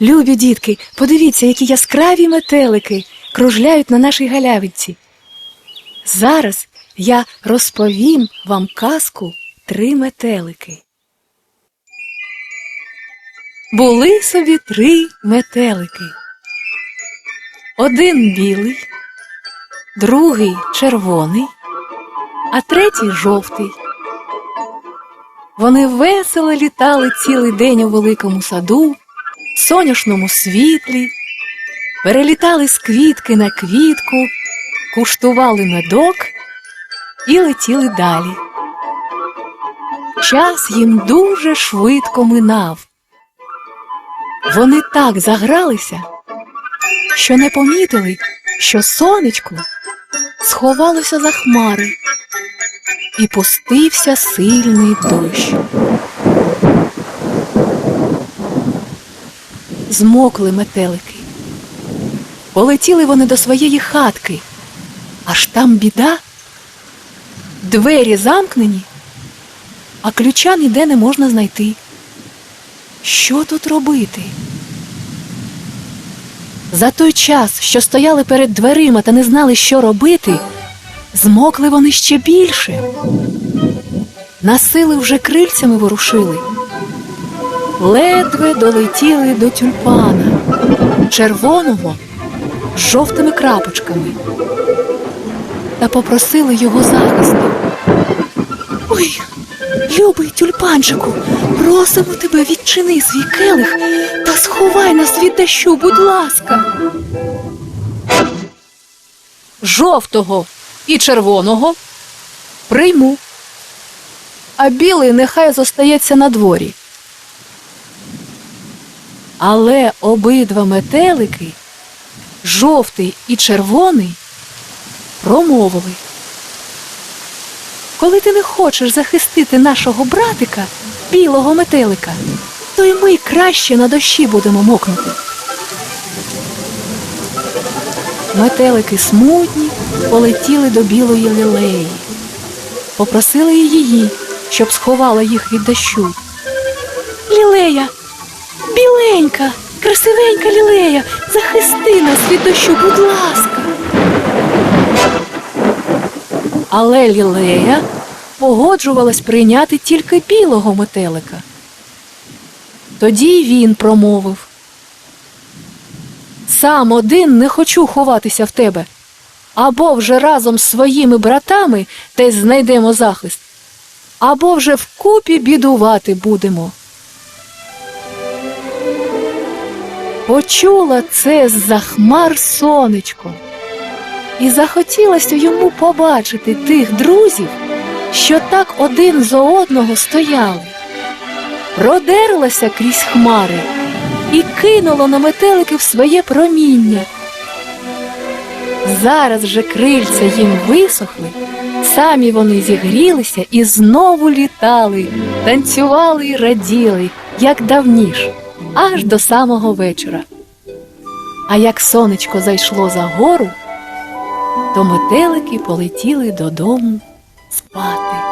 Любі дітки, подивіться, які яскраві метелики кружляють на нашій галявинці. Зараз я розповім вам казку три метелики. Були собі три метелики. Один білий, другий червоний, а третій жовтий. Вони весело літали цілий день у великому саду, соняшному світлі, перелітали з квітки на квітку, куштували медок і летіли далі. Час їм дуже швидко минав. Вони так загралися, що не помітили, що сонечко сховалося за хмари і пустився сильний дощ. Змокли метелики. Полетіли вони до своєї хатки. Аж там біда. Двері замкнені, а ключа ніде не можна знайти. Що тут робити? За той час, що стояли перед дверима та не знали, що робити, змокли вони ще більше. На сили вже крильцями ворушили. Ледве долетіли до тюльпана, червоного з жовтими крапочками, та попросили його захисту. Ой, любий тюльпанчику, просимо тебе відчини свій келих та сховай нас від дощу, будь ласка. Жовтого і червоного прийму, а білий нехай зостається на дворі. Але обидва метелики, жовтий і червоний, промовили. Коли ти не хочеш захистити нашого братика, білого метелика, то й ми краще на дощі будемо мокнути. Метелики смутні полетіли до білої лілеї, попросили її, щоб сховала їх від дощу. Лілея, біленька, красивенька лілея, захисти нас від дощу, будь ласка. Але лілея погоджувалась прийняти тільки білого метелика. Тоді він промовив Сам один не хочу ховатися в тебе. Або вже разом з своїми братами десь знайдемо захист, або вже вкупі бідувати будемо. Почула це з-за хмар сонечко, і захотілося йому побачити тих друзів, що так один за одного стояли. Продерлася крізь хмари і кинуло на метеликів своє проміння. Зараз же крильця їм висохли, самі вони зігрілися і знову літали, танцювали й раділи, як давніш, аж до самого вечора. А як сонечко зайшло за гору, то метелики полетіли додому спати.